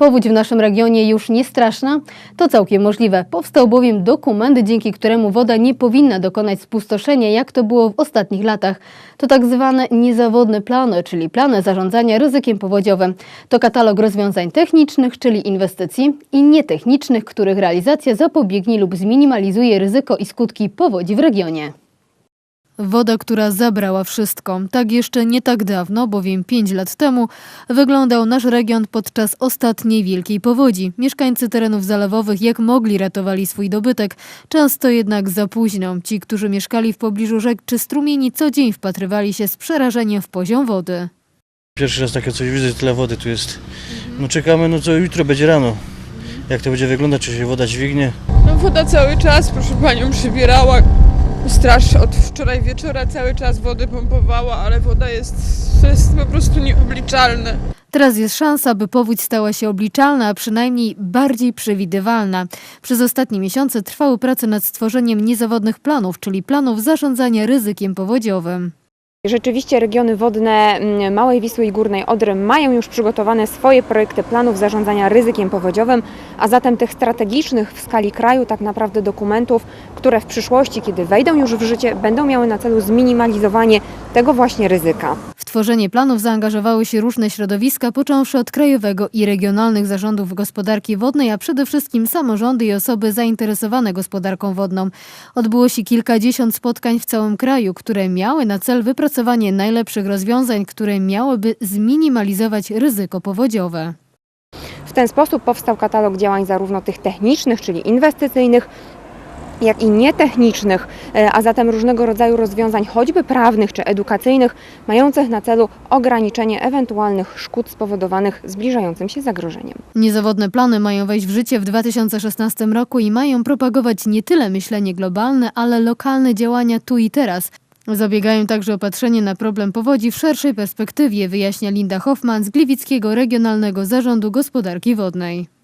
Powódź w naszym regionie już nie straszna? To całkiem możliwe. Powstał bowiem dokument, dzięki któremu woda nie powinna dokonać spustoszenia, jak to było w ostatnich latach. To tak zwane niezawodne plany, czyli plany zarządzania ryzykiem powodziowym. To katalog rozwiązań technicznych, czyli inwestycji, i nietechnicznych, których realizacja zapobiegnie lub zminimalizuje ryzyko i skutki powodzi w regionie. Woda, która zabrała wszystko. Tak jeszcze nie tak dawno, bowiem 5 lat temu, wyglądał nasz region podczas ostatniej wielkiej powodzi. Mieszkańcy terenów zalewowych jak mogli ratowali swój dobytek, często jednak za późno. Ci, którzy mieszkali w pobliżu rzek czy strumieni, co dzień wpatrywali się z przerażeniem w poziom wody. Pierwszy raz takie coś widzę, tyle wody tu jest. No czekamy, no co jutro będzie rano. Jak to będzie wyglądać, czy się woda dźwignie. No woda cały czas, proszę panią, przybierała. Straż od wczoraj wieczora cały czas wody pompowała, ale woda jest, jest po prostu nieobliczalne. Teraz jest szansa, by powódź stała się obliczalna, a przynajmniej bardziej przewidywalna. Przez ostatnie miesiące trwały prace nad stworzeniem niezawodnych planów, czyli planów zarządzania ryzykiem powodziowym. Rzeczywiście regiony wodne mm, Małej Wisły i Górnej Odry mają już przygotowane swoje projekty planów zarządzania ryzykiem powodziowym, a zatem tych strategicznych w skali kraju tak naprawdę dokumentów, które w przyszłości, kiedy wejdą już w życie, będą miały na celu zminimalizowanie tego właśnie ryzyka. Tworzenie planów zaangażowały się różne środowiska, począwszy od krajowego i regionalnych zarządów gospodarki wodnej, a przede wszystkim samorządy i osoby zainteresowane gospodarką wodną. Odbyło się kilkadziesiąt spotkań w całym kraju, które miały na cel wypracowanie najlepszych rozwiązań, które miałyby zminimalizować ryzyko powodziowe. W ten sposób powstał katalog działań zarówno tych technicznych, czyli inwestycyjnych, jak i nietechnicznych, e, a zatem różnego rodzaju rozwiązań, choćby prawnych czy edukacyjnych, mających na celu ograniczenie ewentualnych szkód spowodowanych zbliżającym się zagrożeniem. Niezawodne plany mają wejść w życie w 2016 roku i mają propagować nie tyle myślenie globalne, ale lokalne działania tu i teraz. Zabiegają także o patrzenie na problem powodzi w szerszej perspektywie, wyjaśnia Linda Hoffman z Gliwickiego Regionalnego Zarządu Gospodarki Wodnej.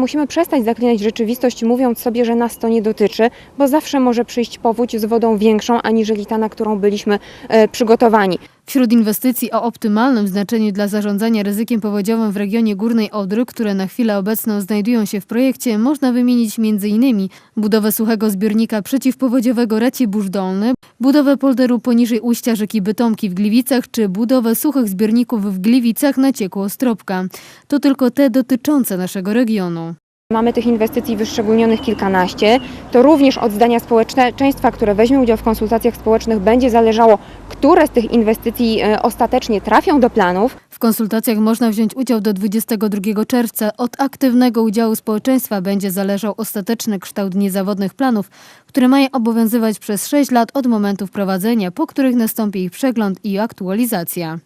Musimy przestać zaklinać rzeczywistość, mówiąc sobie, że nas to nie dotyczy, bo zawsze może przyjść powódź z wodą większą, aniżeli ta, na którą byliśmy e, przygotowani. Wśród inwestycji o optymalnym znaczeniu dla zarządzania ryzykiem powodziowym w regionie Górnej Odry, które na chwilę obecną znajdują się w projekcie, można wymienić m.in. budowę suchego zbiornika przeciwpowodziowego Racibórz Dolny, budowę polderu poniżej ujścia rzeki Bytomki w Gliwicach czy budowę suchych zbiorników w Gliwicach na cieku Ostropka. To tylko te dotyczące naszego regionu. Mamy tych inwestycji wyszczególnionych kilkanaście. To również od zdania społeczeństwa, które weźmie udział w konsultacjach społecznych, będzie zależało, które z tych inwestycji e, ostatecznie trafią do planów. W konsultacjach można wziąć udział do 22 czerwca. Od aktywnego udziału społeczeństwa będzie zależał ostateczny kształt niezawodnych planów, które mają obowiązywać przez 6 lat od momentu wprowadzenia, po których nastąpi ich przegląd i aktualizacja.